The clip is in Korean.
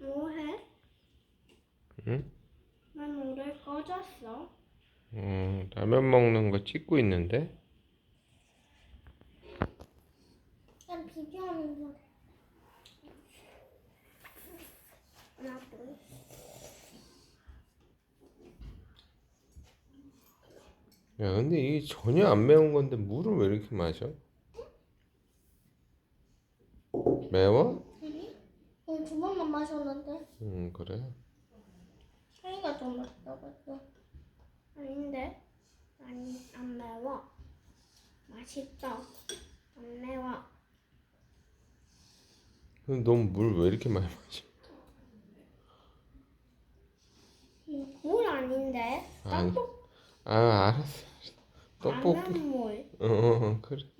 뭐해? 응? 난 노래 꺼졌어. 어, 라면 먹는 거 찍고 있는데? 난 비교하는 거. 하나 둘. 야, 근데 이게 전혀 안 매운 건데 물을 왜 이렇게 마셔? 매워? 두 번만 마셨는데 음, 그래. 차이가 좀 났다고 했어. 아닌데? 아니 안 매워. 맛있다. 안 매워. 근데 넌 물 왜 이렇게 많이 마셔? 음, 물 아닌데? 아니. 떡볶 아, 알았어. 떡볶이. 라면 물. 어, 어, 어, 그래. 응.